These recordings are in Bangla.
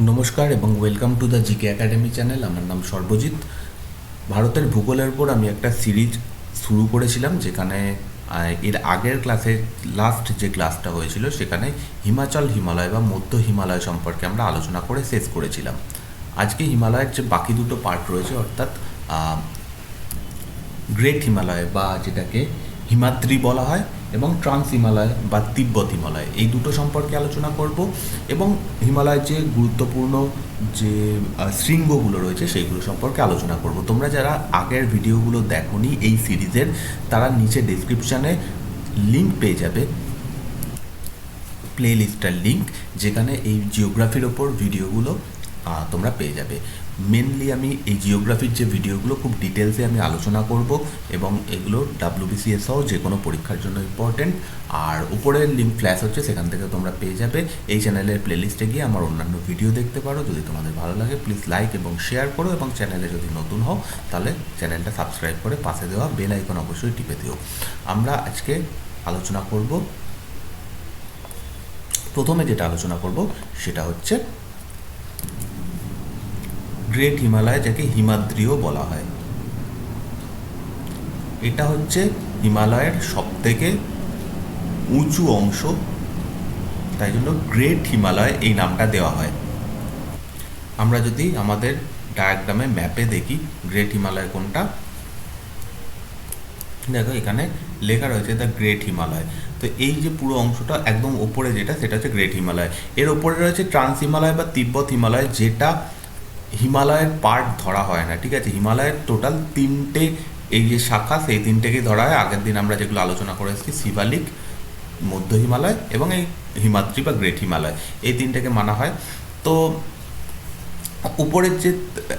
নমস্কার এবং welcome to the GK academy channel আমার নাম সর্বজিৎ। ভারতের ভূগোলের উপর আমি একটা সিরিজ শুরু করেছিলাম, যেখানে এর আগের ক্লাসে লাস্ট যে ক্লাসটা হয়েছিল, সেখানে হিমাচল, হিমালয় বা মধ্য হিমালয় সম্পর্কে আমরা আলোচনা করে শেষ করেছিলাম। আজকে হিমালয়ের যে বাকি দুটো পার্ট রয়েছে, অর্থাৎ গ্রেট হিমালয় বা যেটাকে হিমাদ্রি বলা হয় এবং ট্রান্স হিমালয় বা তিব্বত হিমালয়, এই দুটো সম্পর্কে আলোচনা করব। এবং হিমালয়ের যে গুরুত্বপূর্ণ যে শৃঙ্গগুলো রয়েছে সেইগুলো সম্পর্কে আলোচনা করব। তোমরা যারা আগের ভিডিওগুলো দেখোনি এই সিরিজের, তারা নিচে ডিসক্রিপশানে লিঙ্ক পেয়ে যাবে। প্লে লিস্টার লিঙ্ক যেখানে এই জিওগ্রাফির ওপর ভিডিওগুলো তোমরা পেয়ে যাবে। মেনলি আমি এই জিওগ্রাফির যে ভিডিওগুলো খুব ডিটেলসে আমি আলোচনা করব এবং এগুলো ডাব্লিউবিসিএস সহ যে কোনো পরীক্ষার জন্য ইম্পর্টেন্ট আর উপরের লিঙ্ক ফ্ল্যাশ হচ্ছে, সেখান থেকে তোমরা পেয়ে যাবে। এই চ্যানেলের প্লেলিস্টে গিয়ে আমার অন্যান্য ভিডিও দেখতে পারো। যদি তোমাদের ভালো লাগে প্লিজ লাইক এবং শেয়ার করো এবং চ্যানেলে যদি নতুন হও, তাহলে চ্যানেলটা সাবস্ক্রাইব করে পাশে দেওয়া বেল আইকন অবশ্যই টিপে দিও। আমরা আজকে আলোচনা করব, প্রথমে যেটা আলোচনা করব, সেটা হচ্ছে গ্রেট হিমালয় যাকে হিমাদ্রিও বলা হয়। এটা হচ্ছে হিমালয়ের সবথেকে উঁচু অংশ। তাই জন্য গ্রেট হিমালয় এই নামটা দেওয়া হয়। আমরা যদি আমাদের ডায়াগ্রামে ম্যাপে দেখি গ্রেট হিমালয় কোনটা, দেখো এখানে লেখা রয়েছে দ্য গ্রেট হিমালয়। তো এই যে পুরো অংশটা একদম ওপরে যেটা, সেটা হচ্ছে গ্রেট হিমালয়। এর ওপরে রয়েছে ট্রান্স হিমালয় বা তিব্বত হিমালয়, যেটা হিমালয়ের পার্ট ধরা হয় না, ঠিক আছে? হিমালয়ের টোটাল তিনটে এই যে শাখা, সেই তিনটেকেই ধরা হয়। আগের দিন আমরা যেগুলো আলোচনা করে এসেছি, শিবালিক, মধ্য হিমালয় এবং এই হিমাদ্রি বা গ্রেট হিমালয়, এই তিনটেকে মানা হয়। তো উপরের যে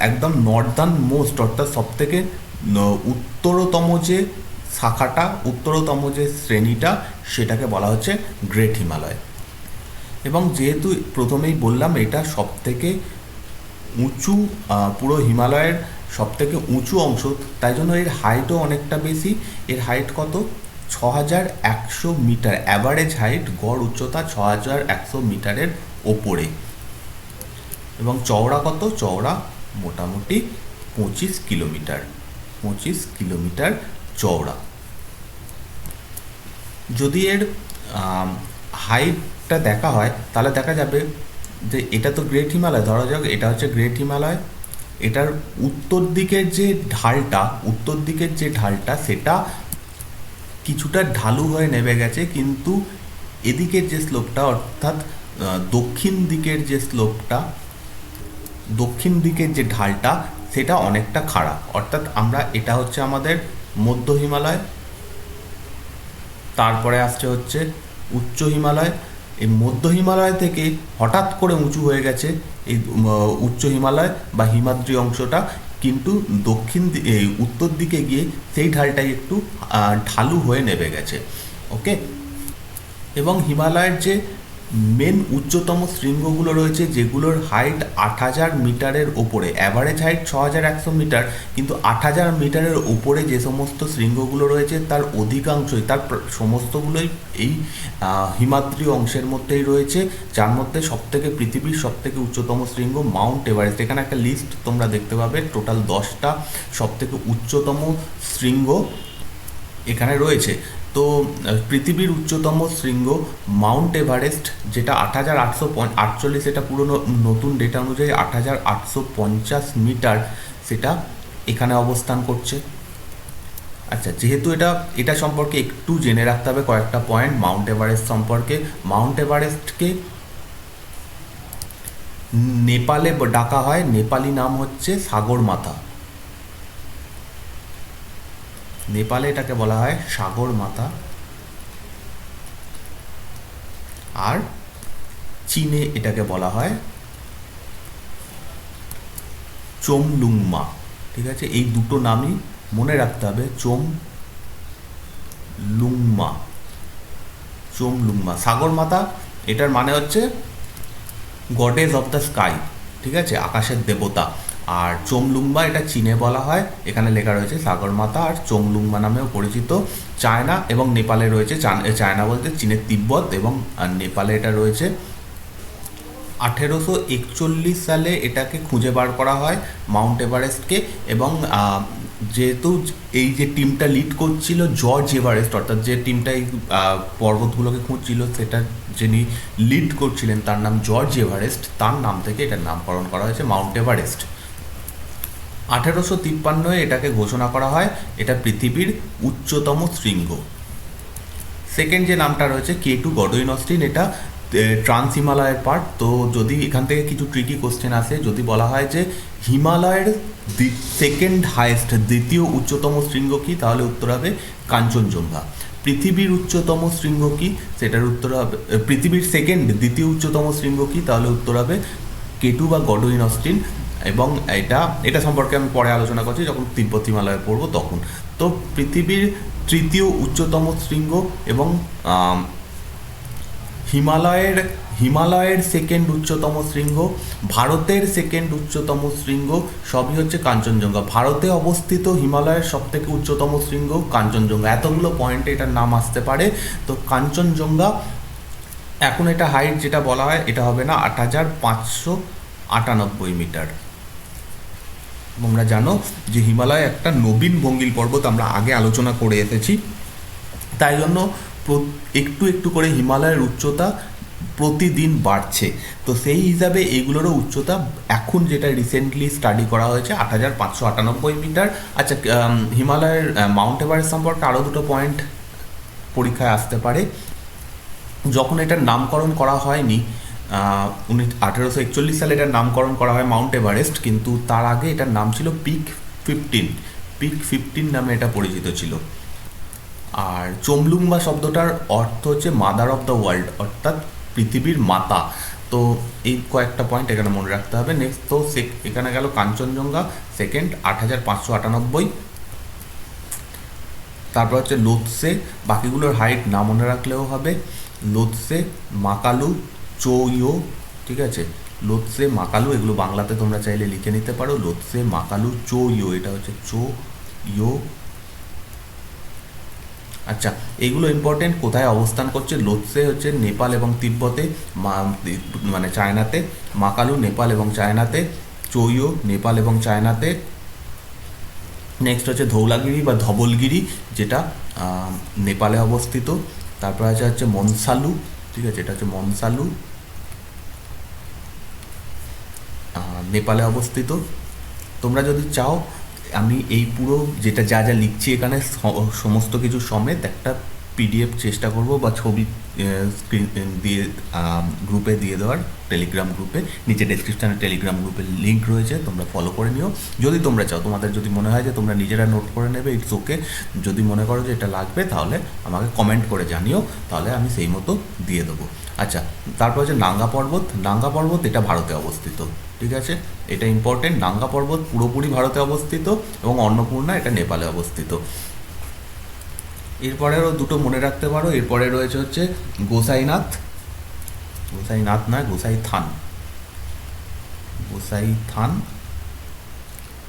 একদম নর্দার্ন মোস্ট অর্থাৎ সব থেকে উত্তরতম যে শাখাটা, উত্তরতম যে শ্রেণীটা, সেটাকে বলা হচ্ছে গ্রেট হিমালয়। এবং যেহেতু প্রথমেই বললাম, এটা সব থেকে উঁচু পুরো হিমালয়ের সব থেকে উঁচু অংশ। তাই জন্য এর হাইটও অনেকটা বেশি। এর হাইট কত? ছ হাজার একশো মিটার। অ্যাভারেজ হাইট গড় উচ্চতা ছ হাজার একশো মিটারের ওপরে। এবং চওড়া কত? চওড়া মোটামুটি পঁচিশ কিলোমিটার। পঁচিশ কিলোমিটার চওড়া। যদি এর হাইটটা দেখা হয়, তাহলে দেখা যাবে যে এটা তো গ্রেট হিমালয় ধরা যাক এটা হচ্ছে গ্রেট হিমালয় এটার উত্তর দিকের যে ঢালটা, উত্তর দিকের যে ঢালটা, সেটা কিছুটা ঢালু হয়ে নেমে গেছে, কিন্তু এদিকের যে স্লোপটা, অর্থাৎ দক্ষিণ দিকের যে স্লোপটা, দক্ষিণ দিকের যে ঢালটা, সেটা অনেকটা খাড়া। অর্থাৎ আমরা, এটা হচ্ছে আমাদের মধ্য হিমালয়, তারপরে আসছে হচ্ছে উচ্চ হিমালয় এই মধ্য হিমালয় থেকে হঠাৎ করে উঁচু হয়ে গেছে এই উচ্চ হিমালয় বা হিমাদ্রি অংশটা। কিন্তু দক্ষিণ এই উত্তর দিকে গিয়ে সেই ঢালটাই একটু ঢালু হয়ে নেমে গেছে। ওকে? এবং হিমালয়ের যে মেন উচ্চতম শৃঙ্গগুলো রয়েছে যেগুলোর হাইট আট হাজার মিটারের ওপরে অ্যাভারেজ হাইট ছ হাজার একশো মিটার, কিন্তু আট হাজার মিটারের ওপরে যে সমস্ত শৃঙ্গগুলো রয়েছে তার অধিকাংশই, তার সমস্তগুলোই এই হিমাদ্রি অংশের মধ্যেই রয়েছে, যার মধ্যে সবথেকে, পৃথিবীর সবথেকে উচ্চতম শৃঙ্গ মাউন্ট এভারেস্ট। এখানে একটা লিস্ট তোমরা দেখতে পাবে টোটাল দশটা সবথেকে উচ্চতম শৃঙ্গ এখানে রয়েছে। তো পৃথিবীর উচ্চতম শৃঙ্গ মাউন্ট এভারেস্ট, যেটা আট হাজার আটশো আটচল্লিশ এটা পুরনো নতুন ডেটা অনুযায়ী আট হাজার আটশো পঞ্চাশ মিটার সেটা এখানে অবস্থান করছে। আচ্ছা যেহেতু এটা এটা সম্পর্কে একটু জেনে রাখতে হবে কয়েকটা পয়েন্ট মাউন্ট এভারেস্ট সম্পর্কে। মাউন্ট এভারেস্টকে নেপালে ডাকা হয়, নেপালি নাম হচ্ছে সাগরমাথা। নেপালে এটাকে বলা হয় সাগর মাথা আর চীনে এটাকে বলা হয় চোমলুংমা। ঠিক আছে? এই দুটো নামই মনে রাখতে হবে চোম লুংমা চোমলুংমা। সাগর মাতা, এটার মানে হচ্ছে গডেজ অফ দ্য স্কাই। ঠিক আছে? আকাশের দেবতা। আর চোমলুংমা এটা চীনে বলা হয়। এখানে লেখা রয়েছে সাগরমাতা আর চোমলুংমা নামেও পরিচিত। চায়না এবং নেপালে রয়েছে চায়না বলতে চীনের তিব্বত এবং নেপালে এটা রয়েছে। আঠেরোশো একচল্লিশ সালে এটাকে খুঁজে বার করা হয় মাউন্ট এভারেস্টকে এবং যেহেতু এই যে টিমটা লিড করছিল জর্জ এভারেস্ট, অর্থাৎ যে টিমটা এই পর্বতগুলোকে খুঁজছিল, সেটা যিনি লিড করছিলেন তার নাম জর্জ এভারেস্ট, তার নাম থেকে এটার নামকরণ করা হয়েছে মাউন্ট এভারেস্ট। আঠেরোশো তিপ্পান্নয় এটাকে ঘোষণা করা হয়, এটা পৃথিবীর উচ্চতম শৃঙ্গ। সেকেন্ড যে নামটা রয়েছে, কে টু গডউইন অস্টিন, এটা ট্রান্স হিমালয়ের পার্ট তো যদি এখান থেকে কিছু ট্রিকি কোশ্চেন আসে, যদি বলা হয় যে হিমালয়ের সেকেন্ড হায়েস্ট দ্বিতীয় উচ্চতম শৃঙ্গ কী, তাহলে উত্তর হবে কাঞ্চনজঙ্ঘা। পৃথিবীর উচ্চতম শৃঙ্গ কী, সেটার উত্তর হবে পৃথিবীর সেকেন্ড দ্বিতীয় উচ্চতম শৃঙ্গ কী, তাহলে উত্তর হবে কেটু বা গডউইন অস্টিন। এবং এটা এটা সম্পর্কে আমি পরে আলোচনা করছি, যখন তিব্বত হিমালয়ে পড়ব তখন। তো পৃথিবীর তৃতীয় উচ্চতম শৃঙ্গ এবং হিমালয়ের হিমালয়ের সেকেন্ড উচ্চতম শৃঙ্গ, ভারতের সেকেন্ড উচ্চতম শৃঙ্গ সবই হচ্ছে কাঞ্চনজঙ্ঘা। ভারতে অবস্থিত হিমালয়ের সব থেকে উচ্চতম শৃঙ্গ কাঞ্চনজঙ্ঘা। এতগুলো পয়েন্টে এটার নাম আসতে পারে। তো কাঞ্চনজঙ্ঘা, এখন এটা হাইট যেটা বলা হয়, এটা হবে না আট হাজার পাঁচশো আটানব্বই মিটার তোমরা জানো যে হিমালয় একটা নবীন ভঙ্গিল পর্বত, আমরা আগে আলোচনা করে এসেছি। তাই জন্য একটু একটু করে হিমালয়ের উচ্চতা প্রতিদিন বাড়ছে। তো সেই হিসাবে এগুলোরও উচ্চতা এখন যেটা রিসেন্টলি স্টাডি করা হয়েছে, আট হাজার পাঁচশো আটানব্বই মিটার। আচ্ছা হিমালয়ের মাউন্ট এভারেস্ট সম্পর্কে আরও দুটো পয়েন্ট পরীক্ষায় আসতে পারে। যখন এটার নামকরণ করা হয়নি উনি আঠেরোশো একচল্লিশ সালে এটার নামকরণ করা হয় মাউন্ট এভারেস্ট, কিন্তু তার আগে এটার নাম ছিল পিক ফিফটিন। পিক ফিফটিন নামে এটা পরিচিত ছিল। আর চমলুংমা শব্দটার অর্থ হচ্ছে মাদার অফ দ্য ওয়ার্ল্ড, অর্থাৎ পৃথিবীর মাতা। তো এই কয়েকটা পয়েন্ট এখানে মনে রাখতে হবে। নেক্সট তো এখানে গেল কাঞ্চনজঙ্ঘা সেকেন্ড আট হাজার পাঁচশো আটানব্বই। তারপর হচ্ছে লোৎসে, বাকিগুলোর হাইট না মনে রাখলেও হবে। লোৎসে, মাকালু চৌইও, ঠিক আছে? লোৎসে মাকালু, এগুলো বাংলাতে তোমরা চাইলে লিখে নিতে পারো। লোৎসে মাকালু চৌইও, এটা হচ্ছে চো ইও আচ্ছা এগুলো ইম্পর্টেন্ট কোথায় অবস্থান করছে? লোৎসে হচ্ছে নেপাল এবং তিব্বতে মানে চায়নাতে। মাকালু, নেপাল এবং চায়নাতে। চৌইও, নেপাল এবং চায়নাতে। নেক্সট হচ্ছে ধৌলাগিরি বা ধবলগিরি, যেটা নেপালে অবস্থিত। তারপর আছে হচ্ছে মনসালু, ঠিক আছে? এটা হচ্ছে মনসালু। নেপালে অবস্থিত। তোমরা যদি চাও, আমি এই পুরো যেটা যা যা লিখছি এখানে সমস্ত কিছু সমেত একটা পিডিএফ চেষ্টা করব বা ছবি স্ক্রিন দিয়ে গ্রুপে দিয়ে দেওয়ার টেলিগ্রাম গ্রুপে নিচে ডেসক্রিপশানে টেলিগ্রাম গ্রুপের লিঙ্ক রয়েছে, তোমরা ফলো করে নিও। যদি তোমরা চাও, তোমাদের যদি মনে হয় যে তোমরা নিজেরা নোট করে নেবে ইটস ওকে যদি মনে করো যে এটা লাগবে, তাহলে আমাকে কমেন্ট করে জানিও, তাহলে আমি সেই মতো দিয়ে দেবো। আচ্ছা তারপর হচ্ছে নাঙ্গা পর্বত। নাঙ্গা পর্বত এটা ভারতে অবস্থিত। ঠিক আছে? এটা ইম্পর্টেন্ট নাঙ্গা পর্বত পুরোপুরি ভারতে অবস্থিত এবং অন্নপূর্ণা এটা নেপালে অবস্থিত। এরপরেরও দুটো মনে রাখতে পারো। এরপরে রয়েছে হচ্ছে গোসাইনাথ। গোসাইনাথ নয় গোসাই থান গোসাই থান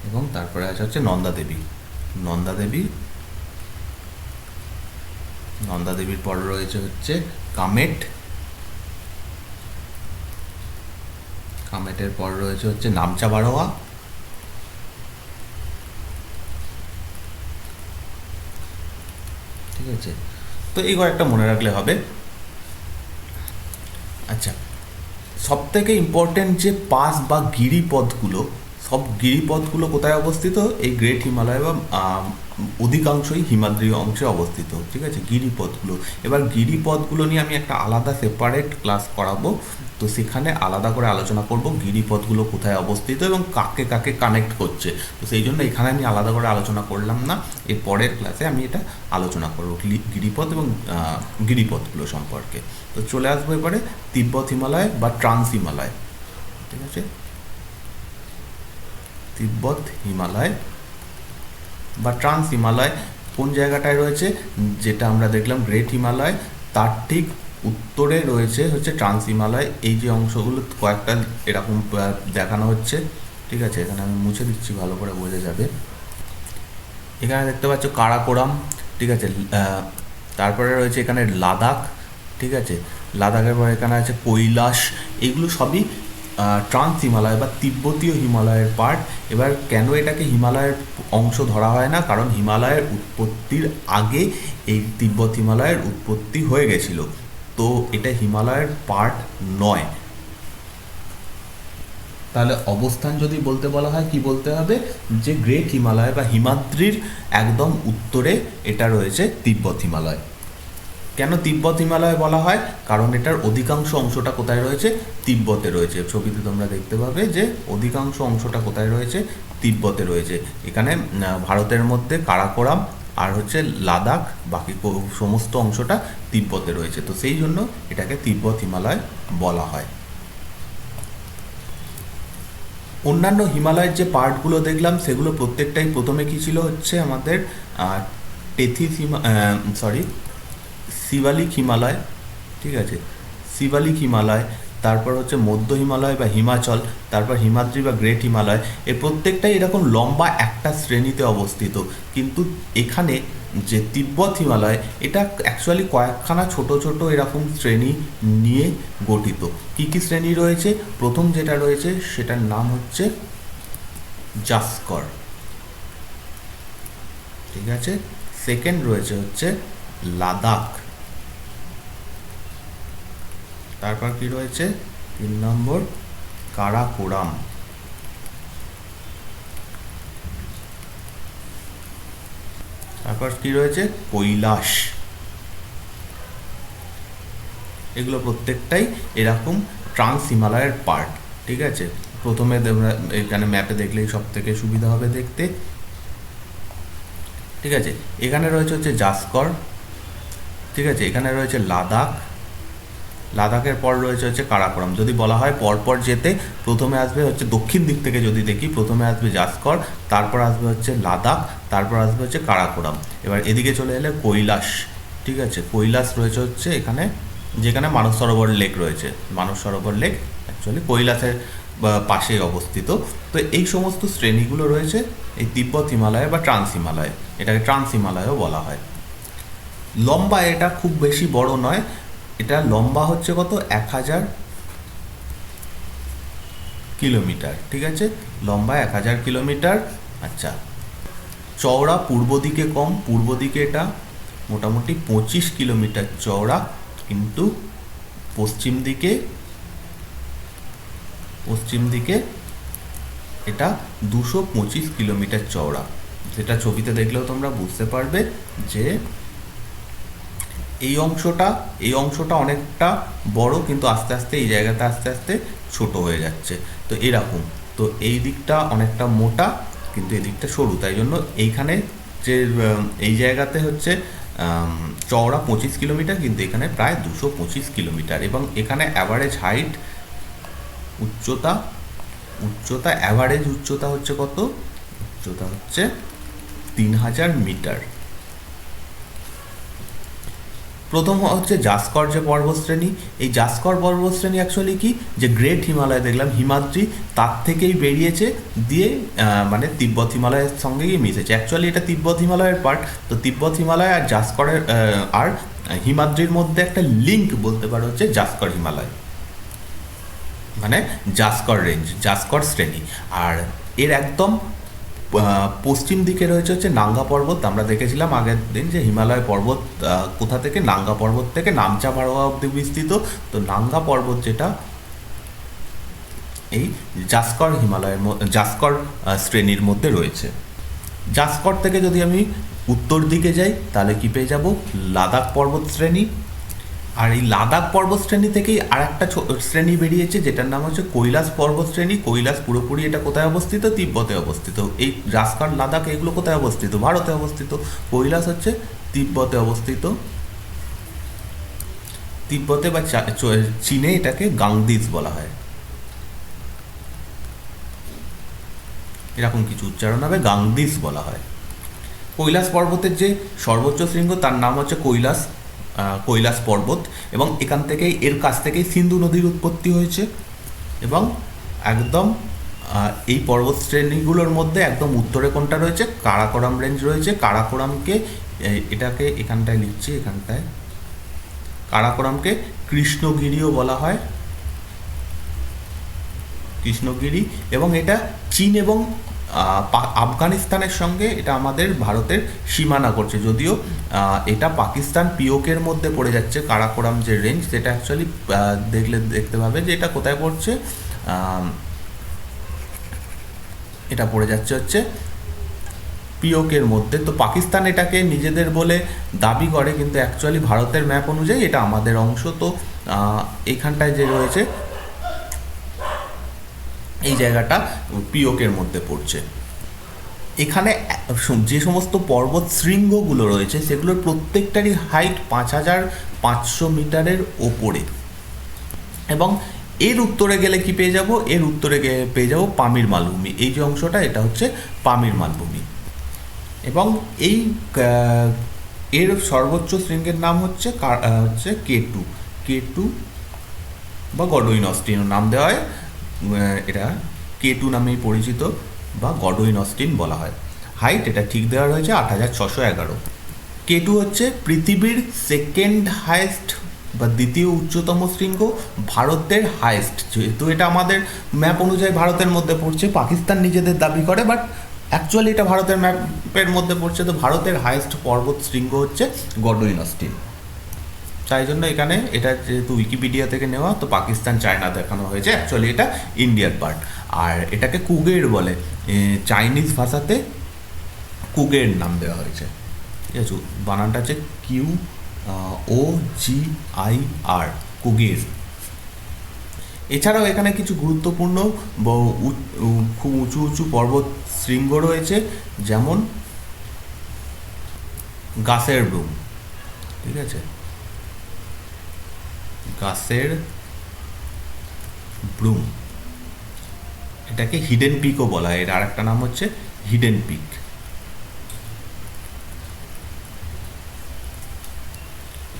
এবং তারপরে আছে হচ্ছে নন্দা দেবী নন্দা দেবী নন্দা দেবীর পর রয়েছে হচ্ছে কামেট। কামেটের পর রয়েছে হচ্ছে নামচা বারোয়া। ঠিক আছে? তো এই কয়েকটা মনে রাখলে হবে। আচ্ছা সব থেকে ইম্পর্টেন্ট যে পাস বা গিরিপথগুলো, সব গিরিপথগুলো কোথায় অবস্থিত? এই গ্রেট হিমালয় বা অধিকাংশই হিমাদ্রি অংশে অবস্থিত, ঠিক আছে? গিরিপথগুলো। এবার গিরিপথগুলো নিয়ে আমি একটা আলাদা সেপারেট ক্লাস করাবো। তো সেখানে আলাদা করে আলোচনা করব, গিরিপথগুলো কোথায় অবস্থিত এবং কাকে কাকে কানেক্ট করছে। তো সেই জন্য এখানে আমি আলাদা করে আলোচনা করলাম না, এর পরের ক্লাসে আমি এটা আলোচনা করব গিরিপথ এবং গিরিপথগুলো সম্পর্কে। তো চলে আসব এবারে তিব্বত হিমালয় বা ট্রান্স হিমালয়। ঠিক আছে? তিব্বত হিমালয় বা ট্রান্স হিমালয় কোন জায়গাটায় রয়েছে? যেটা আমরা দেখলাম গ্রেট হিমালয় তার ঠিক উত্তরে রয়েছে হচ্ছে ট্রান্স হিমালয় এই যে অংশগুলো কয়েকটা এরকম দেখানো হচ্ছে, ঠিক আছে? এখানে আমি মুছে দিচ্ছি, ভালো করে বোঝা যাবে। এখানে দেখতে পাচ্ছ কারাকোরাম, ঠিক আছে? তারপরে রয়েছে এখানে লাদাখ, ঠিক আছে? লাদাখের পর এখানে আছে কৈলাস। এগুলো সবই ট্রান্স হিমালয় বা তিব্বতীয় হিমালয়ের পার্ট এবার কেন এটাকে হিমালয়ের অংশ ধরা হয় না? কারণ হিমালয়ের উৎপত্তির আগে এই তিব্বত হিমালয়ের উৎপত্তি হয়ে গেছিল। তো এটা হিমালয়ের পার্ট নয়। তাহলে অবস্থান যদি বলতে বলা হয়, কি বলতে হবে? যে গ্রেট হিমালয় বা হিমাদ্রির একদম উত্তরে এটা রয়েছে তিব্বত হিমালয়। কেন তিব্বত হিমালয় বলা হয়? কারণ এটার অধিকাংশ অংশটা কোথায় রয়েছে? তিব্বতে রয়েছে। ছবিতে তোমরা দেখতে পাবে যে অধিকাংশ অংশটা কোথায় রয়েছে? তিব্বতে রয়েছে। এখানে ভারতের মধ্যে কারাকোরাম আর হচ্ছে লাদাখ, বাকি সমস্ত অংশটা তিব্বতে রয়েছে। তো সেই জন্য এটাকে তিব্বত হিমালয় বলা হয়। অন্যান্য হিমালয়ের যে পার্টগুলো দেখলাম, সেগুলো প্রত্যেকটাই প্রথমে কি ছিল হচ্ছে আমাদের টেথিস হিমা সরি শিবালিক হিমালয়, ঠিক আছে? শিবালিক হিমালয় তারপর হচ্ছে মধ্য হিমালয় বা হিমাচল, তারপর হিমাদ্রি বা গ্রেট হিমালয় এর প্রত্যেকটাই এরকম লম্বা একটা শ্রেণীতে অবস্থিত। কিন্তু এখানে যে তিব্বত হিমালয়, এটা অ্যাকচুয়ালি কয়েকখানা ছোট ছোট এরকম শ্রেণি নিয়ে গঠিত। কি কি শ্রেণি রয়েছে? প্রথম যেটা রয়েছে, সেটার নাম হচ্ছে জাস্কর। ঠিক আছে? সেকেন্ড রয়েছে হচ্ছে লাদাখ। তারপর কি রয়েছে? তিন নম্বর কারাকোরাম। তারপর কি রয়েছে? কৈলাস। এগুলো প্রত্যেকটাই এরকম ট্রান্স হিমালয়ের পার্ট, ঠিক আছে? প্রথমে এখানে ম্যাপে দেখলেই সব থেকে সুবিধা হবে দেখতে। ঠিক আছে? এখানে রয়েছে হচ্ছে জাসকর। ঠিক আছে? এখানে রয়েছে লাদাখ। লাদাখের পর রয়েছে হচ্ছে কারাকোরাম। যদি বলা হয় পরপর যেতে, প্রথমে আসবে হচ্ছে দক্ষিণ দিক থেকে যদি দেখি, প্রথমে আসবে জাসকর তারপর আসবে হচ্ছে লাদাখ, তারপর আসবে হচ্ছে কারাকোরাম। এবার এদিকে চলে এলে কৈলাস, ঠিক আছে? কৈলাস রয়েছে হচ্ছে এখানে, যেখানে মানস সরোবর লেক রয়েছে। মানস সরোবর লেক অ্যাকচুয়ালি কৈলাসের পাশেই অবস্থিত। তো এই সমস্ত শ্রেণীগুলো রয়েছে, এই তিব্বত হিমালয় বা ট্রান্স হিমালয়, এটাকে ট্রান্স হিমালয়ও বলা হয়। লম্বা এটা খুব বেশি বড় নয় এটা লম্বা হচ্ছে কত? এক হাজার কিলোমিটার, ঠিক আছে? লম্বা এক হাজার কিলোমিটার আচ্ছা। চওড়া পূর্ব দিকে কম, পূর্ব দিকে এটা মোটামুটি পঁচিশ কিলোমিটার চওড়া, কিন্তু পশ্চিম দিকে পশ্চিম দিকে এটা দুশো পঁচিশ কিলোমিটার চওড়া। যেটা ছবিতে দেখলেও তোমরা বুঝতে পারবে যে এই অংশটা এই অংশটা অনেকটা বড়, কিন্তু আস্তে আস্তে এই জায়গাতে আস্তে আস্তে ছোট হয়ে যাচ্ছে। তো এরকম। তো এই দিকটা অনেকটা মোটা, কিন্তু এই দিকটা সরু। তাই জন্য এইখানে যে এই জায়গাতে হচ্ছে চওড়া পঁচিশ কিলোমিটার, কিন্তু এখানে প্রায় দুশো পঁচিশ কিলোমিটার। এবং এখানে অ্যাভারেজ হাইট উচ্চতা উচ্চতা অ্যাভারেজ উচ্চতা হচ্ছে কত? উচ্চতা হচ্ছে তিন হাজার মিটার। প্রথম হচ্ছে জাসকর যে পর্বতশ্রেণী, এই জাসকর পর্বতশ্রেণী অ্যাকচুয়ালি কি? যে গ্রেট হিমালয় দেখলাম, হিমাদ্রি, তার থেকেই বেরিয়েছে, দিয়ে মানে তিব্বত হিমালয়ের সঙ্গে গিয়ে মিশেছে। অ্যাকচুয়ালি এটা তিব্বত হিমালয়ের পার্ট তো তিব্বত হিমালয় আর জাসকরের আর হিমাদ্রির মধ্যে একটা লিঙ্ক বলতে পারো হচ্ছে জাসকর হিমালয়। মানে জাসকর রেঞ্জ জাসকর শ্রেণি। আর এর একদম পশ্চিম দিকে রয়েছে হচ্ছে নাঙ্গা পর্বত। আমরা দেখেছিলাম আগের দিন যে হিমালয় পর্বত কোথা থেকে? নাঙ্গা পর্বত থেকে নামচা মারোয়া অব্দি বিস্তৃত। তো নাঙ্গা পর্বত যেটা, এই জাস্কর হিমালয়ের জাস্কর শ্রেণির মধ্যে রয়েছে। জাস্কর থেকে যদি আমি উত্তর দিকে যাই, তাহলে কি পেয়ে যাব? লাদাখ পর্বত শ্রেণি। আর এই লাদাখ পর্বত শ্রেণি থেকেই আর একটা শ্রেণি বেরিয়েছে, যেটার নাম হচ্ছে কৈলাস পর্বত শ্রেণি কৈলাস পুরোপুরি এটা কোথায় অবস্থিত? তিব্বতে অবস্থিত। এই রাজকার লাদাখ এগুলো কোথায় অবস্থিত? ভারতে অবস্থিত। কৈলাস হচ্ছে তিব্বতে অবস্থিত। তিব্বতে বা চীনে এটাকে গাংদিস বলা হয়। এরকম কিছু উচ্চারণ হবে গাংদিস বলা হয়। কৈলাস পর্বতের যে সর্বোচ্চ শৃঙ্গ, তার নাম হচ্ছে কৈলাস কৈলাস পর্বত এবং এখান থেকেই, এর কাছ থেকেই সিন্ধু নদীর উৎপত্তি হয়েছে এবং একদম এই পর্বত শ্রেণীগুলোর মধ্যে একদম উত্তরে কোনটা রয়েছে? কারাকোরাম রেঞ্জ রয়েছে। কারাকোরামকে এটাকে এখানটায় লিখছি, এখানটায়। কারাকোরামকে কৃষ্ণগিরিও বলা হয়। কৃষ্ণগিরি এবং এটা চীন এবং আফগানিস্তানের সঙ্গে এটা আমাদের ভারতের সীমানা করছে। যদিও এটা পাকিস্তান পিওকের মধ্যে পড়ে যাচ্ছে কারাকোরাম যে রেঞ্জ সেটা অ্যাকচুয়ালি দেখলে দেখতে পাবে যে এটা কোথায় পড়ছে এটা পড়ে যাচ্ছে হচ্ছে পিওকের মধ্যে। তো পাকিস্তান এটাকে নিজেদের বলে দাবি করে কিন্তু অ্যাকচুয়ালি ভারতের ম্যাপ অনুযায়ী এটা আমাদের অংশ। তো আহ, এইখানটায় যে রয়েছে এই জায়গাটা পিওকের মধ্যে পড়ছে। এখানে যে সমস্ত পর্বত শৃঙ্গগুলো রয়েছে, সেগুলোর প্রত্যেকটারই হাইট পাঁচ হাজার পাঁচশো মিটারের ওপরে। এবং এর উত্তরে গেলে কি পেয়ে যাব? এর উত্তরে গিয়ে পেয়ে যাব পামির মালভূমি। এই যে অংশটা, এটা হচ্ছে পামির মালভূমি। এবং এই এর সর্বোচ্চ শৃঙ্গের নাম হচ্ছে হচ্ছে কে টু কে টু বা গডউইন অস্টিন নাম দেওয়া হয় এটা কে টু নামেই পরিচিত বা গডউইন অস্টিন বলা হয়। হাইট এটা ঠিক দেওয়া রয়েছে আট হাজার ছশো এগারো। কে টু হচ্ছে পৃথিবীর সেকেন্ড হায়েস্ট বা দ্বিতীয় উচ্চতম শৃঙ্গ ভারতের হায়েস্ট যেহেতু এটা আমাদের ম্যাপ অনুযায়ী ভারতের মধ্যে পড়ছে, পাকিস্তান নিজেদের দাবি করে বাট অ্যাকচুয়ালি এটা ভারতের ম্যাপের মধ্যে পড়ছে। তো ভারতের হায়েস্ট পর্বত শৃঙ্গ হচ্ছে গডউইন অস্টিন তাই জন্য এখানে এটা যেহেতু উইকিপিডিয়া থেকে নেওয়া, তো পাকিস্তান, চায়না দেখানো হয়েছে। অ্যাকচুয়ালি এটা ইন্ডিয়ার পার্ট আর এটাকে কুগের বলে। চাইনিজ ভাষাতে কুগের নাম দেওয়া হয়েছে। ঠিক আছে? বানানটা হচ্ছে কিউ ও জি আই আর কুগের। এছাড়াও এখানে কিছু গুরুত্বপূর্ণ খুব উঁচু উঁচু পর্বত শৃঙ্গ রয়েছে, যেমন গাছের ব্রুম। ঠিক আছে? গাছের ব্রুম এটাকে হিডেন পিকও বলা হয়। এর আরেকটা নাম হচ্ছে হিডেন পিক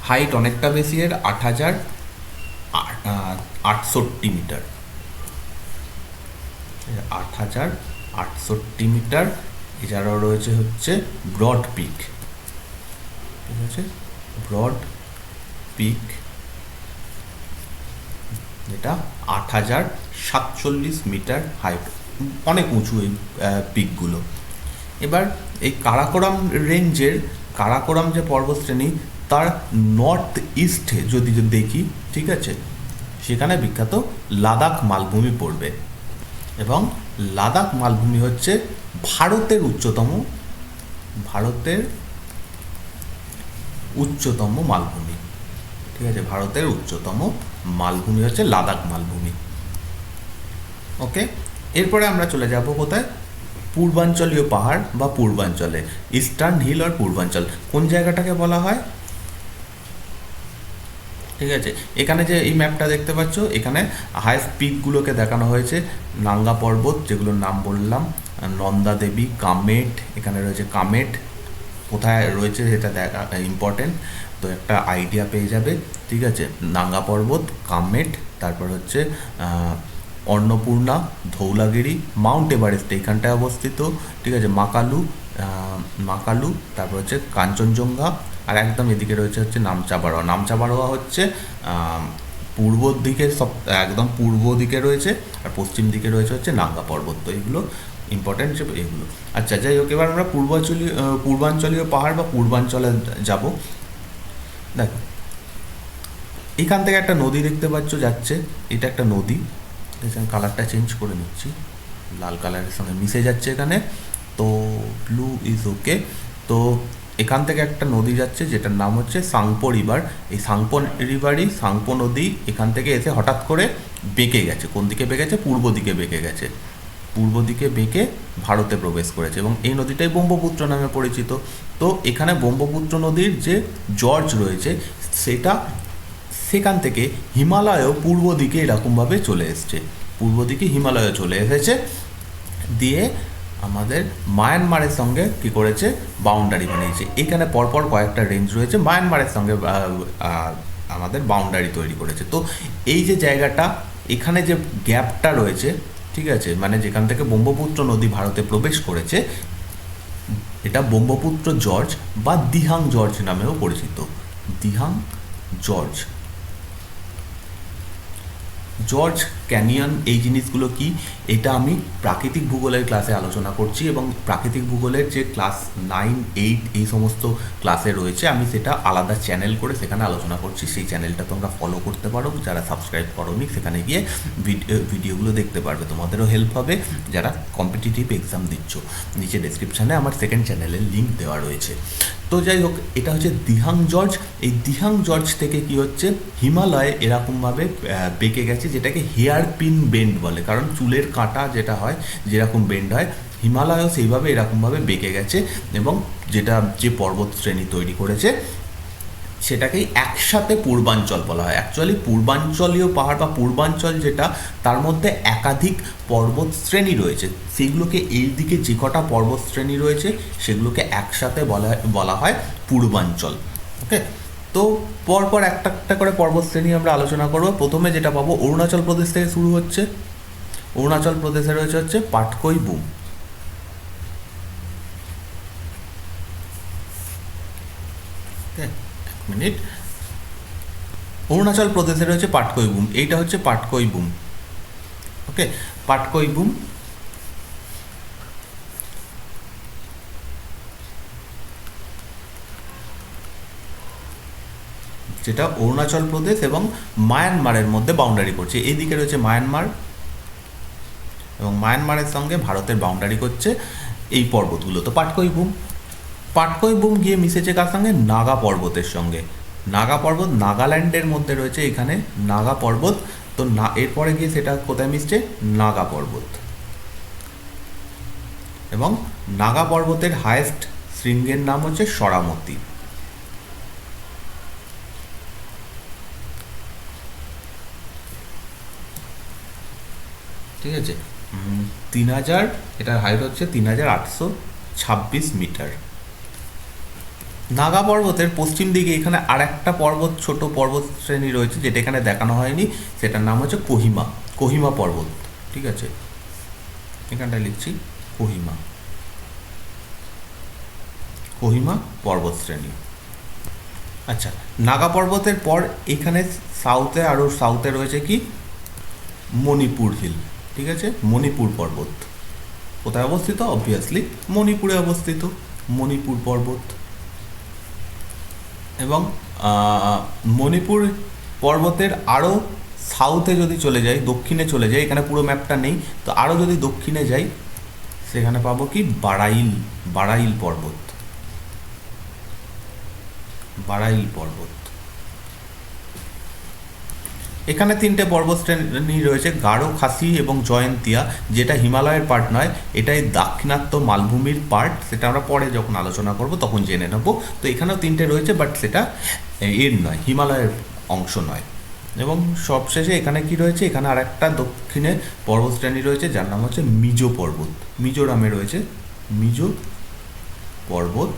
হাইট অনেকটা বেশি, এর আট হাজার আটষট্টি মিটার। আট হাজার আটষট্টি মিটার, এছাড়াও রয়েছে হচ্ছে ব্রড পিক ঠিক আছে? ব্রড পিক যেটা আট হাজার সাতচল্লিশ মিটার হাইট অনেক উঁচু এই পিকগুলো এবার এই কারাকোরাম রেঞ্জের কারাকোরাম যে পর্বতশ্রেণী, তার নর্থ ইস্টে যদি দেখি, ঠিক আছে, সেখানে বিখ্যাত লাদাখ মালভূমি পড়বে। এবং লাদাখ মালভূমি হচ্ছে ভারতের উচ্চতম ভারতের উচ্চতম মালভূমি। ঠিক আছে, ভারতের উচ্চতম মালভূমি হচ্ছে লাদাখ মালভূমি। ওকে? এরপরে আমরা চলে যাব কোথায়? পূর্বাঞ্চলীয় পাহাড় বা পূর্বাঞ্চলে, ইস্টার্ন হিল আর পূর্বাঞ্চল। কোন জায়গাটাকে বলা হয়? ঠিক আছে, এখানে যে এই ম্যাপটা দেখতে পাচ্ছ, এখানে হাইস্ট পিকগুলোকে দেখানো হয়েছে, নাঙ্গা পর্বত, যেগুলোর নাম বললাম, নন্দা দেবী, কামেট, এখানে রয়েছে কামেট, কোথায় রয়েছে সেটা দেখা ইম্পর্টেন্ট তো একটা আইডিয়া পেয়ে যাবে ঠিক আছে? নাঙ্গা পর্বত কামেট তারপর হচ্ছে অন্নপূর্ণা ধৌলাগিরি মাউন্ট এভারেস্ট এইখানটায় অবস্থিত ঠিক আছে? মাকালু মাকালু তারপর হচ্ছে কাঞ্চনজঙ্ঘা আর একদম এদিকে রয়েছে হচ্ছে নামচাবারোয়া নামচাবারোয়া হচ্ছে আহ, পূর্ব দিকে সব একদম পূর্ব দিকে রয়েছে আর পশ্চিম দিকে রয়েছে হচ্ছে নাঙ্গা পর্বত। তো এগুলো ইম্পর্টেন্ট এগুলো। আচ্ছা যাই হোক এবার আমরা পূর্বাঞ্চলীয় পূর্বাঞ্চলীয় পাহাড় বা পূর্বাঞ্চলে যাব। দেখো, এখান থেকে একটা নদী দেখতে পাচ্ছ, যাচ্ছে। এটা একটা নদী। আমি কালারটা চেঞ্জ করে নিচ্ছি। লাল কালারের সঙ্গে মিশে যাচ্ছে এখানে। তো ব্লু ইজ ওকে তো এখান থেকে একটা নদী যাচ্ছে, যেটার নাম হচ্ছে সাংপো রিভার এই সাংপো রিভারই সাংপো নদী এখান থেকে এসে হঠাৎ করে বেঁকে গেছে। কোন দিকে বেঁকেছে? পূর্ব দিকে বেঁকে গেছে। পূর্ব দিকে বেঁকে ভারতে প্রবেশ করেছে এবং এই নদীটাই ব্রহ্মপুত্র নামে পরিচিত। তো এখানে ব্রহ্মপুত্র নদীর যে জর্জ রয়েছে, সেটা সেখান থেকে হিমালয়ও পূর্ব দিকে এরকমভাবে চলে এসছে। পূর্ব দিকে হিমালয় চলে এসেছে। দিয়ে আমাদের মায়ানমারের সঙ্গে কি করেছে? বাউন্ডারি বানিয়েছে। এখানে পরপর কয়েকটা রেঞ্জ রয়েছে। মায়ানমারের সঙ্গে আমাদের বাউন্ডারি তৈরি করেছে। তো এই যে জায়গাটা, এখানে যে গ্যাপটা রয়েছে ঠিক আছে মানে যেখান থেকে ব্রহ্মপুত্র নদী ভারতে প্রবেশ করেছে, এটা ব্রহ্মপুত্র জর্জ বা দিহাং জর্জ নামেও পরিচিত। দিহাং জর্জ। জর্জ ক্যানিয়ন এই জিনিসগুলো কি? এটা আমি প্রাকৃতিক ভূগোলের ক্লাসে আলোচনা করছি এবং প্রাকৃতিক ভূগোলের যে ক্লাস নাইন এইট এই সমস্ত ক্লাসে রয়েছে, আমি সেটা আলাদা চ্যানেল করে সেখানে আলোচনা করছি। সেই চ্যানেলটা তোমরা ফলো করতে পারো। যারা সাবস্ক্রাইব করোনি, সেখানে গিয়ে ভিডিও ভিডিওগুলো দেখতে পারবে। তোমাদেরও হেল্প হবে। যারা কম্পিটিটিভ এক্সাম দিচ্ছ, নিচে ডেসক্রিপশানে আমার সেকেন্ড চ্যানেলের লিঙ্ক দেওয়া রয়েছে। তো যাই হোক, এটা হচ্ছে দিহাং জর্জ। এই দিহাং জর্জ থেকে কি হচ্ছে? হিমালয়ে এরকমভাবে বেঁকে গেছে যেটাকে হেয়ার পিন বেন্ড বলে। কারণ চুলের কাঁটা যেটা হয়, যেরকম বেন্ড হয়, হিমালয়ও সেইভাবে এরকমভাবে বেঁকে গেছে এবং যেটা যে পর্বত শ্রেণি তৈরি করেছে সেটাকেই একসাথে পূর্বাঞ্চল বলা হয়। অ্যাকচুয়ালি পূর্বাঞ্চলীয় পাহাড় বা পূর্বাঞ্চল যেটা তার মধ্যে একাধিক পর্বত শ্রেণি রয়েছে। সেগুলোকে এই দিকে যে কটা পর্বত শ্রেণি রয়েছে সেগুলোকে একসাথে বলা বলা হয় পূর্বাঞ্চল। ওকে তো পরপর একটা একটা করে পর্বত শ্রেণি আমরা আলোচনা করব। প্রথমে যেটা পাবো অরুণাচল প্রদেশ থেকে শুরু হচ্ছে। অরুণাচল প্রদেশে রয়েছে হচ্ছে পাটকই বুম। Okay, minute. অরুণাচল প্রদেশে রয়েছে পাটকই বুম, এইটা হচ্ছে পাটকই বুম। ওকে, পাটকই বুম। যেটা অরুণাচল প্রদেশ এবং মায়ানমারের মধ্যে বাউন্ডারি করছে। এইদিকে রয়েছে মায়ানমার এবং মায়ানমারের সঙ্গে ভারতের বাউন্ডারি করছে এই পর্বতগুলো। তো পাটকই বুম। পাটকই বুম গিয়ে মিশেছে কার সঙ্গে নাগা পর্বতের সঙ্গে। নাগা পর্বত নাগাল্যান্ডের মধ্যে রয়েছে এখানে নাগা পর্বত। তো না, এরপরে গিয়ে সেটা কোথায় মিশছে? নাগা পর্বত। এবং নাগা পর্বতের হায়েস্ট শৃঙ্গের নাম হচ্ছে সরামতি। ঠিক আছে? তিন হাজার, এটার হাইট হচ্ছে তিন হাজার আটশো ছাব্বিশ মিটার। নাগা পর্বতের পশ্চিম দিকে এখানে আর একটা পর্বত, ছোট পর্বত শ্রেণি রয়েছে, যেটা এখানে দেখানো হয়নি। সেটার নাম হচ্ছে কোহিমা কোহিমা পর্বত, ঠিক আছে? এখানটায় লিখছি, কোহিমা। কোহিমা পর্বত শ্রেণি। আচ্ছা নাগা পর্বতের পর এখানে সাউথে আরও সাউথে রয়েছে কি? মণিপুর হিল, ঠিক আছে? মণিপুর পর্বত। কোথায় অবস্থিত? অবভিয়াসলি মণিপুরে অবস্থিত। মণিপুর পর্বত। এবং মণিপুর পর্বতের আরও সাউথে যদি চলে যাই, দক্ষিণে চলে যাই, এখানে পুরো ম্যাপটা নেই, তো আরও যদি দক্ষিণে যাই, সেখানে পাবো কি? বারাইল বারাইল পর্বত। বারাইল পর্বত। এখানে তিনটে পর্বত শ্রেণি রয়েছে গাঢ় খাসি এবং জয়ন্তিয়া, যেটা হিমালয়ের পার্ট নয়, এটাই দাক্ষিণাত্য মালভূমির পার্ট সেটা আমরা পরে যখন আলোচনা করব তখন জেনে নেব। তো এখানেও তিনটে রয়েছে বাট সেটা এর নয়, হিমালয়ের অংশ নয়। এবং সবশেষে এখানে কি রয়েছে? এখানে আর একটা দক্ষিণে পর্বত শ্রেণি রয়েছে, যার নাম হচ্ছে মিজো পর্বত। মিজোরামে রয়েছে মিজো পর্বত,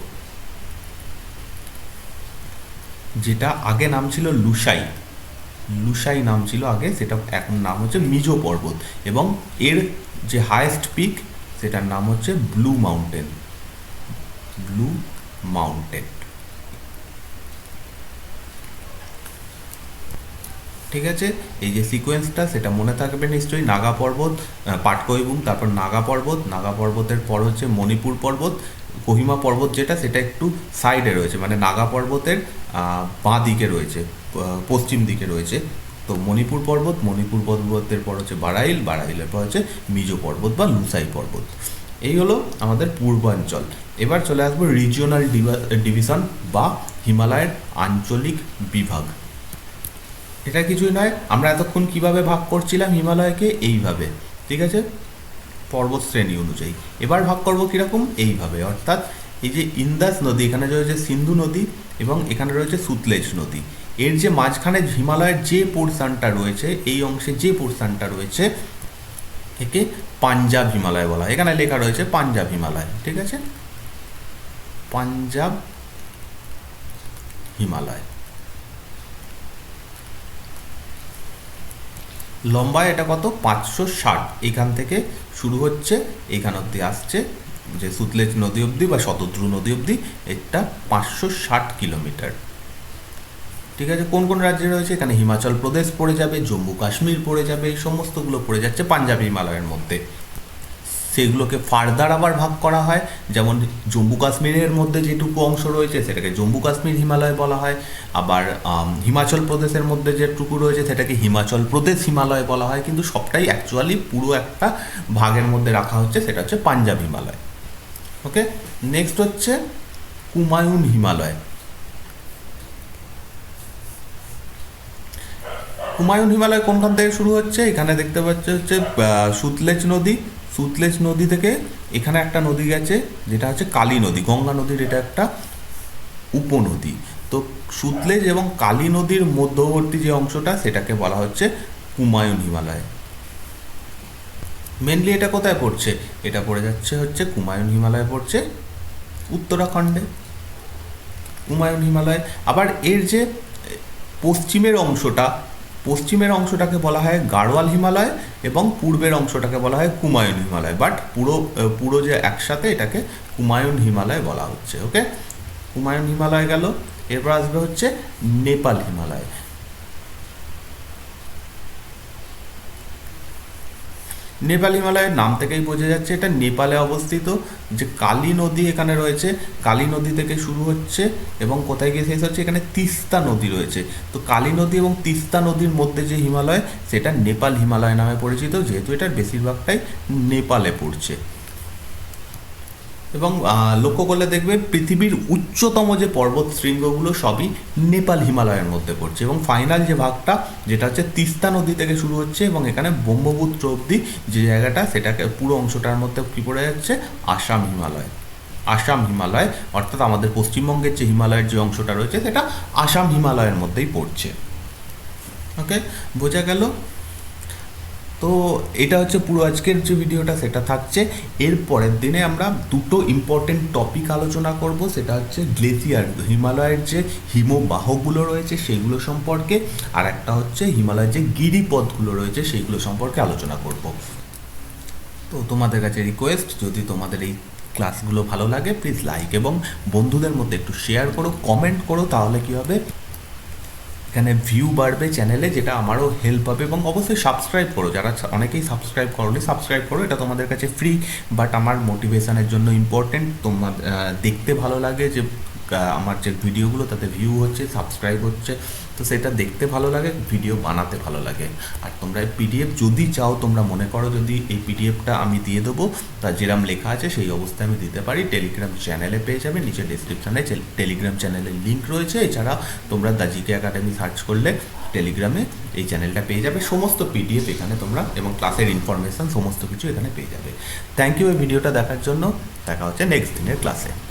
যেটা আগে নাম ছিল লুসাই লুসাই নাম ছিল আগে সেটা এখন নাম হচ্ছে মিজো পর্বত এবং এর যে হায়েস্ট পিক সেটার নাম হচ্ছে ব্লু মাউন্টেন ব্লু মাউন্টেন ঠিক আছে? এই যে সিকোয়েন্সটা সেটা মনে থাকবে নিশ্চয়ই। নাগা পর্বত আহ, পাটকইবুম তারপর নাগা পর্বত। নাগা পর্বতের পর হচ্ছে মণিপুর পর্বত। কোহিমা পর্বত যেটা সেটা একটু সাইডে রয়েছে মানে নাগা পর্বতের বাঁ দিকে রয়েছে। পশ্চিম দিকে রয়েছে। তো মণিপুর পর্বত, মণিপুর পর্বতের পর হচ্ছে বারাইল, বারাইলের পর হচ্ছে মিজো পর্বত বা লুসাই পর্বত। এই হলো আমাদের পূর্বাঞ্চল। এবার চলে আসব রিজিওনাল ডিভিশন বা হিমালয়ের আঞ্চলিক বিভাগ। এটা কিছুই নয়, আমরা এতক্ষণ কীভাবে ভাগ করছিলাম হিমালয়কে? এইভাবে, ঠিক আছে? পর্বত শ্রেণি অনুযায়ী। এবার ভাগ করব কীরকম? এইভাবে। অর্থাৎ এই যে ইন্দাস নদী, এখানে রয়েছে সিন্ধু নদী এবং এখানে রয়েছে সুতলেজ নদী। এর যে মাঝখানে হিমালয়ের যে পোর্শনটা রয়েছে, এই অংশে যে পোর্শনটা রয়েছে, একে পাঞ্জাব হিমালয় বলা এখানে লেখা রয়েছে পাঞ্জাব হিমালয়, ঠিক আছে? পাঞ্জাব হিমালয়। লম্বায় এটা কত? পাঁচশো ষাট। এখান থেকে শুরু হচ্ছে, এখান অবধি আসছে, যে সুতলেজ নদী অবধি বা শতদ্রু নদী অবধি, এটা পাঁচশো ষাট কিলোমিটার। ঠিক আছে? কোন কোন রাজ্যে রয়েছে? এখানে হিমাচল প্রদেশ পড়ে যাবে, জম্মু কাশ্মীর পড়ে যাবে এই সমস্তগুলো পড়ে যাচ্ছে পাঞ্জাব, হিমালয়ের মধ্যে। সেগুলোকে ফার্দার আবার ভাগ করা হয়, যেমন জম্মু কাশ্মীরের মধ্যে যেটুকু অংশ রয়েছে সেটাকে জম্মু কাশ্মীর, হিমালয় বলা হয়। আবার হিমাচল প্রদেশের মধ্যে যেটুকু রয়েছে সেটাকে হিমাচল প্রদেশ, হিমালয় বলা হয়। কিন্তু সবটাই অ্যাকচুয়ালি পুরো একটা ভাগের মধ্যে রাখা হচ্ছে, সেটা হচ্ছে পাঞ্জাব, হিমালয়। ওকে নেক্সট হচ্ছে কুমায়ুন হিমালয়। হুমায়ুন হিমালয় কোনখান থেকে শুরু হচ্ছে? এখানে দেখতে পাচ্ছে হচ্ছে সুতলেজ নদী। সুতলেজ নদী থেকে এখানে একটা নদী গেছে, যেটা হচ্ছে কালী নদী। গঙ্গা নদীর এটা একটা উপনদী। তো সুতলেজ এবং কালী নদীর মধ্যবর্তী যে অংশটা, সেটাকে বলা হচ্ছে কুমায়ুন হিমালয়। মেনলি এটা কোথায় পড়ছে? এটা পড়ে যাচ্ছে হচ্ছে কুমায়ুন হিমালয় পড়ছে উত্তরাখণ্ডে। কুমায়ুন হিমালয়। আবার এর যে পশ্চিমের অংশটা পশ্চিমের অংশটাকে বলা হয় গাড়োয়াল হিমালয় এবং পূর্বের অংশটাকে বলা হয় কুমায়ুন হিমালয়। বাট পুরো পুরো যে একসাথে এটাকে কুমায়ুন হিমালয় বলা হচ্ছে ওকে কুমায়ুন হিমালয় গেল, এরপর আসবে হচ্ছে নেপাল হিমালয়। নেপাল হিমালয়ের নাম থেকেই বোঝা যাচ্ছে এটা নেপালে অবস্থিত, যে কালী নদী এখানে রয়েছে। কালী নদী থেকে শুরু হচ্ছে এবং কোথায় গিয়ে শেষ হচ্ছে? এখানে তিস্তা নদী রয়েছে। তো কালী নদী এবং তিস্তা নদীর মধ্যে যে হিমালয়, সেটা নেপাল হিমালয় নামে পরিচিত, যেহেতু এটার বেশিরভাগটাই নেপালে পড়ছে। এবং লক্ষ্য করলে দেখবে পৃথিবীর উচ্চতম যে পর্বত শৃঙ্গগুলো সবই নেপাল হিমালয়ের মধ্যে পড়ছে এবং ফাইনাল যে ভাগটা, যেটা হচ্ছে তিস্তা নদী থেকে শুরু হচ্ছে এবং এখানে ব্রহ্মপুত্র অবধি যে জায়গাটা, সেটাকে পুরো অংশটার মধ্যে কী পড়ে যাচ্ছে? আসাম হিমালয়। আসাম হিমালয়, অর্থাৎ আমাদের পশ্চিমবঙ্গের যে হিমালয়ের যে অংশটা রয়েছে, সেটা আসাম হিমালয়ের মধ্যেই পড়ছে। ওকে বোঝা গেল? তো এটা হচ্ছে পুরো আজকের যে ভিডিওটা, সেটা থাকছে। এর পরের দিনে আমরা দুটো ইম্পর্টেন্ট টপিক আলোচনা করব, সেটা হচ্ছে গ্লেসিয়ার, হিমালয়ের যে হিমবাহগুলো রয়েছে সেগুলো সম্পর্কে, আর একটা হচ্ছে হিমালয়ের যে গিরিপথগুলো রয়েছে সেইগুলো সম্পর্কে আলোচনা করব। তো তোমাদের কাছে রিকোয়েস্ট যদি তোমাদের এই ক্লাসগুলো ভালো লাগে প্লিজ লাইক এবং বন্ধুদের মধ্যে একটু শেয়ার করো কমেন্ট করো, তাহলে কী হবে? এখানে ভিউ বাড়বে চ্যানেলে যেটা আমারও হেল্প হবে এবং অবশ্যই সাবস্ক্রাইব করো। যারা অনেকেই সাবস্ক্রাইব করোনি সাবস্ক্রাইব করো। এটা তোমাদের কাছে ফ্রি বাট আমার মোটিভেশনের জন্য ইম্পর্টেন্ট তোমার দেখতে ভালো লাগে যে আমার যে ভিডিওগুলো তাতে ভিউ হচ্ছে সাবস্ক্রাইব হচ্ছে, তো সেটা দেখতে ভালো লাগে ভিডিও বানাতে ভালো লাগে। আর তোমরা পিডিএফ যদি চাও, তোমরা মনে করো যদি এই পিডিএফটা আমি দিয়ে দেবো, তা যেরকম লেখা আছে সেই অবস্থায় আমি দিতে পারি। টেলিগ্রাম চ্যানেলে পেয়ে যাবে, নিচে ডিসক্রিপশানে টেলিগ্রাম চ্যানেলের লিঙ্ক রয়েছে। এছাড়া তোমরা দ্য জিকে একাডেমি সার্চ করলে টেলিগ্রামে এই চ্যানেলটা পেয়ে যাবে। সমস্ত পিডিএফ এখানে তোমরা এবং ক্লাসের ইনফরমেশন সমস্ত কিছু এখানে পেয়ে যাবে। থ্যাংক ইউ এই ভিডিওটা দেখার জন্য। দেখা হচ্ছে নেক্সট দিনের ক্লাসে